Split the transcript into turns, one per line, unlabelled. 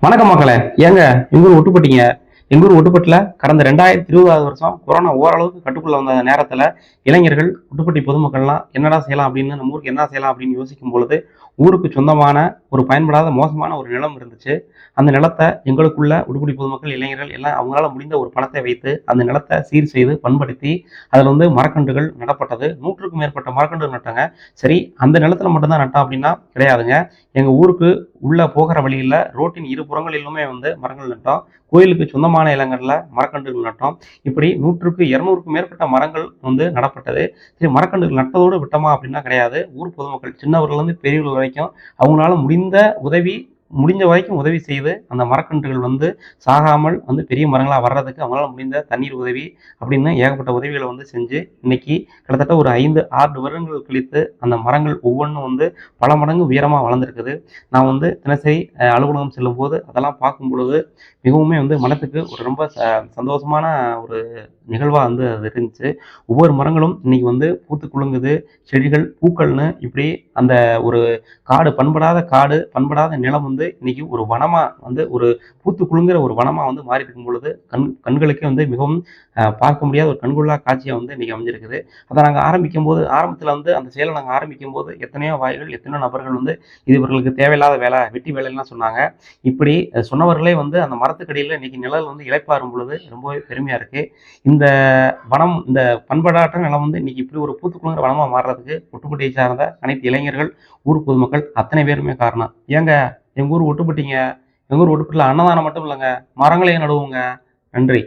வணக்கம் மக்களே. ஏங்க எங்க ஊர் ஒட்டுப்பட்டீங்க. எங்கூர் ஒட்டுப்பட்டில் கடந்த ரெண்டாயிரத்தி இருபதாவது வருஷம் கொரோனா ஓரளவுக்கு கட்டுக்குள்ள வந்த நேரத்தில் இளைஞர்கள் ஒட்டுப்பட்டி பொதுமக்கள்லாம் என்னடா செய்யலாம் அப்படின்னு நம்ம ஊருக்கு என்ன செய்யலாம் அப்படின்னு யோசிக்கும் பொழுது ஊருக்கு சொந்தமான ஒரு பயன்படாத மோசமான ஒரு நிலம் இருந்துச்சு. அந்த நிலத்தை எங்களுக்குள்ள உடுப்படி பொதுமக்கள் இளைஞர்கள் எல்லாம் அவங்களால முடிந்த ஒரு பணத்தை வைத்து அந்த நிலத்தை சீர் செய்து பண்படுத்தி அதில் வந்து மரக்கன்றுகள் நடப்பட்டது. நூற்றுக்கும் மேற்பட்ட மரக்கன்றுகள் நட்டாங்க. சரி அந்த நிலத்தில் மட்டும்தான் நட்டோம் அப்படின்னா கிடையாதுங்க. எங்கள் ஊருக்கு உள்ளே போகிற வழியில் ரோட்டின் இரு புறங்களிலுமே வந்து மரங்கள் நட்டோம். கோயிலுக்கு சொந்தமாக சொந்தமான இடங்கள்ல மரக்கன்றுகள் நட்டோம். இப்படி நூற்றுக்கு இருநூறுக்கும் மேற்பட்ட மரங்கள் வந்து நடப்பட்டது. சரி மரக்கன்றுகள் நட்டதோடு விட்டோமா அப்படின்னா கிடையாது. ஊர் பொதுமக்கள் சின்னவர்கள் இருந்து பெரியவர்கள் வரைக்கும் அவங்களால முடிந்த உதவி முடிஞ்ச வரைக்கும் உதவி செய்து அந்த மரக்கன்றுகள் வந்து சாகாமல் வந்து பெரிய மரங்களாக வர்றதுக்கு அவங்களால முடிந்த தண்ணீர் உதவி அப்படின்னு ஏகப்பட்ட உதவிகளை வந்து செஞ்சு இன்னைக்கு கிட்டத்தட்ட ஒரு ஐந்து ஆறு வருடங்கள் கழித்து அந்த மரங்கள் ஒவ்வொன்றும் வந்து பல மடங்கு உயரமாக வளர்ந்துருக்குது. நான் வந்து தினசரி அலுவலகம் செல்லும் போது அதெல்லாம் பார்க்கும் பொழுது மிகவுமே வந்து மனத்துக்கு ஒரு ரொம்ப ச- சந்தோஷமான ஒரு நிகழ்வாக வந்து அது இருந்துச்சு. ஒவ்வொரு மரங்களும் இன்னைக்கு வந்து பூத்து குலுங்குது. செடிகள் பூக்கள்னு இப்படி அந்த ஒரு காடு பண்படாத காடு பண்படாத நிலம் வந்து இன்னைக்கு ஒரு வனமா வந்து ஒரு பூத்து குழுங்குற ஒரு வனமா வந்து மாறி இருக்கும் பொழுது கண் கண்களுக்கே வந்து மிகவும் பார்க்க முடியாத ஒரு கண்கொள்ளா காட்சியா வந்து இன்னைக்கு அமைஞ்சிருக்குது. அதை நாங்கள் ஆரம்பிக்கும் போது ஆரம்பத்தில் வந்து அந்த செயலை நாங்கள் ஆரம்பிக்கும் போது எத்தனையோ வாய்கள் எத்தனையோ நபர்கள் வந்து இது இவர்களுக்கு தேவையில்லாத வேலை வெட்டி வேலைலாம் சொன்னாங்க. இப்படி சொன்னவர்களே வந்து அந்த மரத்துக்கடியில் இன்னைக்கு நிழல் வந்து இழைப்பாரும் பொழுது ரொம்பவே பெருமையா இருக்கு. இந்த வனம் இந்த பண்படாட்ட நிலம் வந்து இன்னைக்கு இப்படி ஒரு பூத்துக்குளுங்கிற வனமா மாறுறதுக்கு ஒட்டுப்பட்டியை சார்ந்த அனைத்து இளைஞர்கள் ஊர் பொதுமக்கள் அத்தனை பேருமே காரணம். ஏங்க எங்கள் ஊர் ஒட்டுப்பட்டிங்க? எங்கள் ஊர் ஒட்டுப்பட்டில் அன்னதானம் மட்டும் இல்லைங்க. மரங்களையும் நடுவோங்க. நன்றி.